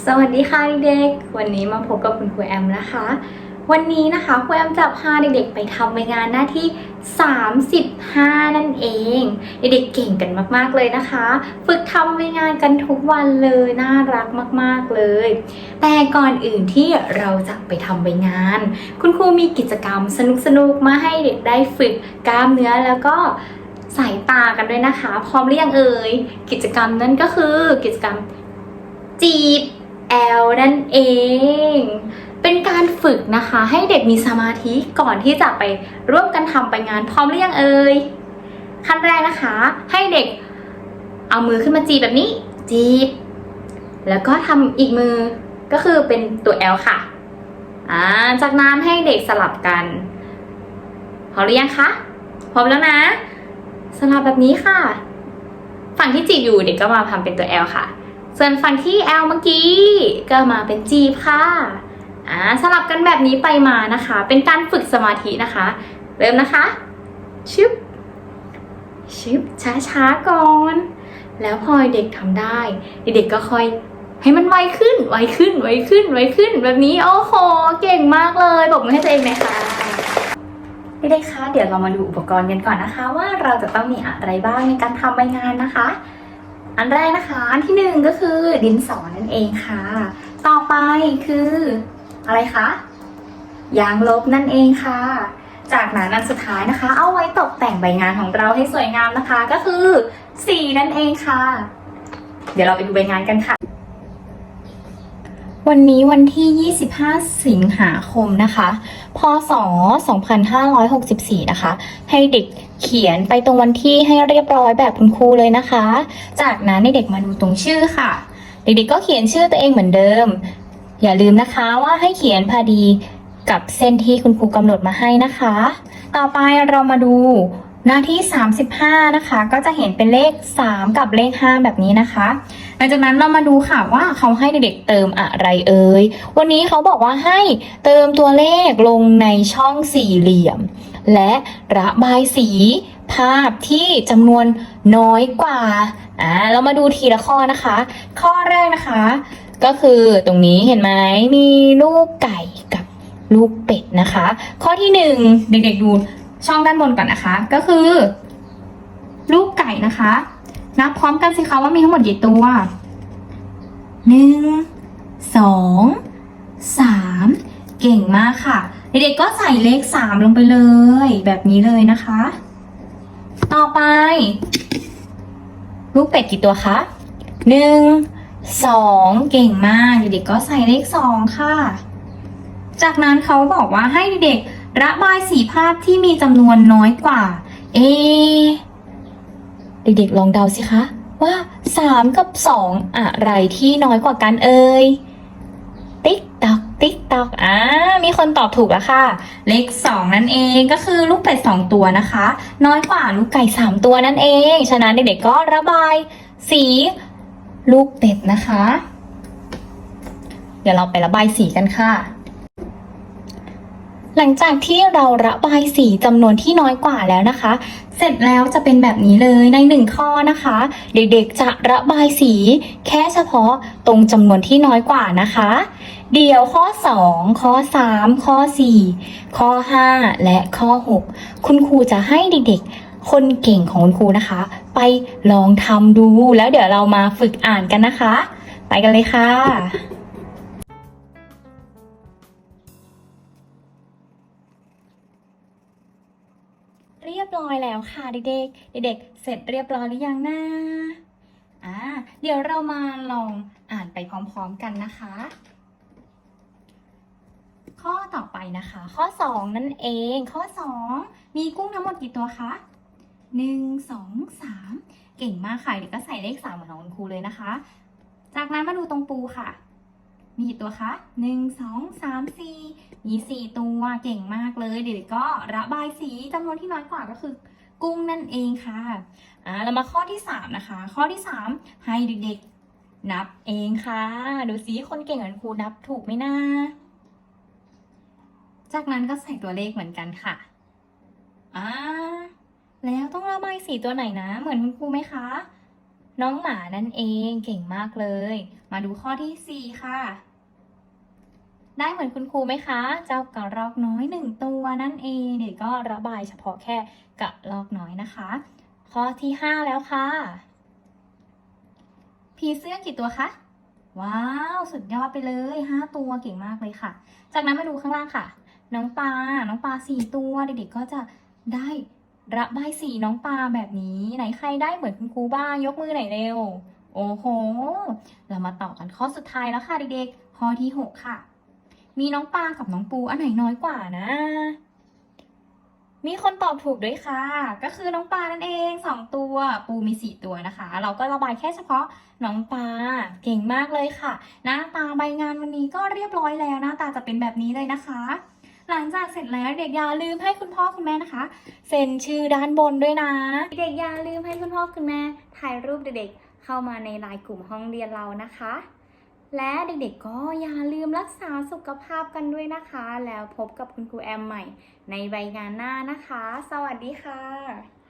สวัสดีค่ะเด็กๆ วันนี้มาพบกับคุณครูแอมนะคะ วันนี้นะคะครูแอมจะพาเด็กๆ ไปทำใบงานหน้าที่ 35 นั่นเอง เด็กๆเก่งกันมากๆเลยนะคะ ฝึกทำใบงานกันทุกวันเลยน่ารักมากๆเลย แต่ก่อนอื่นที่เราจะไปทำใบงาน คุณครูมีกิจกรรมสนุกๆ มาให้เด็กได้ฝึกกล้ามเนื้อแล้วก็สายตากันด้วยนะคะ พร้อมหรือยังเอ่ยกิจกรรมนั้นก็คือกิจกรรมจีบ แอลนั่นเอง เป็นการฝึกนะคะให้เด็กมีสมาธิก่อนที่จะไปร่วมกันทำไปงานพร้อมหรือยังเอ่ย ขั้นแรกนะคะ ให้เด็กเอามือขึ้นมาจีบแบบนี้ จีบ แล้วก็ทำอีกมือก็คือเป็นตัว L ค่ะอ่าจากนั้นให้เด็กสลับกันพร้อมหรือยังคะพร้อมแล้วนะสลับแบบนี้ค่ะ ฝั่งที่จีบอยู่เด็กก็มาทำเป็นตัว L ค่ะ ส่วนฝั่งที่ L เมื่อกี้ ก็มาเป็นจีค่ะอ่าสลับกันแบบนี้ไปมานะคะ เป็นการฝึกสมาธินะคะ เริ่มนะคะ ชึบ ชึบ ช้าๆก่อน แล้วพอเด็กทำได้ เด็กก็ค่อยให้มันไวขึ้น ไวขึ้น ไวขึ้น ไวขึ้น แบบนี้ โอ้โห เก่งมากเลยบอกมือให้ตัวเองหน่อยค่ะเด็กๆคะ เดี๋ยวเรามาดูอุปกรณ์กันก่อนนะคะ ว่าเราจะต้องมีอะไรบ้างในการทำใบงานนะคะ อันแรกนะคะอันที่หนึ่งก็คือดินสอนั่นเองค่ะ ต่อไปคืออะไรคะยางลบนั่นเองค่ะ จากนั้นอันสุดท้ายนะคะ เอาไว้ตกแต่งใบงานของเราให้สวยงามนะคะ ก็คือสีนั่นเองค่ะ เดี๋ยวเราไปดูใบงานกันค่ะ วันนี้วันที่ 25 สิงหาคมนะคะ พศ 2564 นะคะ ให้เด็กเขียนไปตรงวันที่ให้เรียบร้อยแบบคุณครูเลยนะคะ จากนั้นให้เด็กมาดูตรงชื่อค่ะ เด็กๆก็เขียนชื่อตัวเองเหมือนเดิม อย่าลืมนะคะว่าให้เขียนพอดีกับเส้นที่คุณครูกำหนดมาให้นะคะ ต่อไปเรามาดูหน้าที่ 35 นะคะ ก็จะเห็นเป็นเลข 3 กับเลข 5 แบบนี้นะคะ หลังจากนั้นเรามาดูค่ะว่าเขาให้เด็กๆเติมอะไรเอ่ย วันนี้เขาบอกว่าให้เติมตัวเลขลงในช่องสี่เหลี่ยม และระบายสีภาพที่จำนวนน้อยกว่า อ่า เรามาดูทีละข้อนะคะ ข้อแรกนะคะ ก็คือตรงนี้เห็นไหมมีลูกไก่กับลูกเป็ดนะคะ ข้อที่หนึ่งเด็กๆดูช่องด้านบนก่อนนะคะ ก็คือ ลูกไก่นะคะ นับพร้อมกันสิคะว่ามีทั้งหมดกี่ตัวหนึ่งสองสามเก่งมากค่ะ เด็กๆก็ใส่เลขสามลงไปเลย แบบนี้เลยนะคะ ต่อไป ลูกเป็ดกี่ตัวคะหนึ่งสองเก่งมาก เด็กๆก็ใส่เลขสองค่ะ จากนั้นเขาบอกว่าให้เด็กๆระบายสีภาพที่มีจำนวนน้อยกว่า เอ เด็กๆลองเดาสิคะ ว่าสามกับสองอะไรที่น้อยกว่ากันเอ่ยติ๊กตอกติ๊กตอกอ่ามีคนตอบถูกแล้วค่ะ เลขสองนั่นเองก็คือลูกเป็ดสองตัวนะคะ น้อยกว่าลูกไก่สามตัวนั่นเอง ฉะนั้นเด็กๆก็ระบายสีลูกเป็ดนะคะ เดี๋ยวเราไประบายสีกันค่ะ หลังจากที่เราระบายสีจำนวนที่น้อยกว่าแล้วนะคะ เสร็จแล้วจะเป็นแบบนี้เลยในหนึ่งข้อนะคะ เด็กๆจะระบายสี แค่เฉพาะตรงจำนวนที่น้อยกว่านะคะ เดี๋ยวข้อ 2 ข้อ 3 ข้อ 4 ข้อ 5 และข้อ 6 คุณครูจะให้เด็กๆ คนเก่งของคุณครูนะคะ ไปลองทำดูแล้วเดี๋ยวเรามาฝึกอ่านกันนะคะ ไปกันเลยค่ะ เรียบร้อยแล้วค่ะเด็กๆเด็กๆเสร็จเรียบร้อยหรือยังนะอ่าเดี๋ยวเรามาลองอ่านไปพร้อมๆกันนะคะ ข้อต่อไปนะคะ ข้อ 2 นั่นเอง ข้อ 2 มีกุ้งทั้งหมดกี่ตัวคะ1 2 3 เก่งมากค่ะเด็กก็ใส่เลข3เหมือนน้องคุณครูเลยนะคะ จากนั้นมาดูตรงปูค่ะ มีกี่ตัวคะหนึ่งสองสามสี่มีสี่ตัวเก่งมากเลยเด็กๆก็ระบายสีจำนวนที่น้อยกว่าก็คือกุ้งนั่นเองค่ะอ่าเรามาข้อที่สามนะคะ ข้อที่สามให้เด็กๆ นับเองค่ะ ดูสิคนเก่งเหมือนครูนับถูกไหมนะ จากนั้นก็ใส่ตัวเลขเหมือนกันค่ะอ่าแล้วต้องระบายสีตัวไหนนะ เหมือนคุณครูไหมคะ น้องหมานั่นเองเก่งมากเลย มาดูข้อที่ 4 ค่ะ ได้เหมือนคุณครูไหมคะ เจ้ากระรอกน้อยหนึ่งตัวนั่นเองเด็กก็ระบายเฉพาะแค่กระรอกน้อยนะคะ ข้อที่ 5 แล้วค่ะผีเสื้อกี่ตัวคะว้าว สุดยอดไปเลย5ตัวเก่งมากเลยค่ะ จากนั้นมาดูข้างล่างค่ะ น้องปลาน้องปลาสี่ตัวเด็กๆก็จะได้ ระบายสีน้องปลาแบบนี้ไหนใครได้เหมือนคุณครูบ้างยกมือหน่อยเร็ว โอ้โห เรามาต่อกันข้อสุดท้ายแล้วค่ะเด็กๆข้อที่ 6 ค่ะ มีน้องปลากับน้องปูอันไหนน้อยกว่านะ มีคนตอบถูกด้วยค่ะ ก็คือน้องปลานั่นเองสองตัวปูมีสี่ตัวนะคะ เราก็ระบายแค่เฉพาะน้องปลาเก่งมากเลยค่ะ หน้าตาใบงานวันนี้ก็เรียบร้อยแล้วหน้าตาจะเป็นแบบนี้เลยนะคะ หลังจากเสร็จแล้วเด็กอย่าลืมให้คุณพ่อคุณแม่นะคะ เซ็นชื่อด้านบนด้วยนะ เด็กอย่าลืมให้คุณพ่อคุณแม่ถ่ายรูปเด็กๆ เข้ามาในไลน์กลุ่มห้องเรียนเรานะคะ และเด็กๆก็อย่าลืมรักษาสุขภาพกันด้วยนะคะ แล้วพบกับคุณครูแอมใหม่ ในใบงานหน้านะคะ สวัสดีค่ะ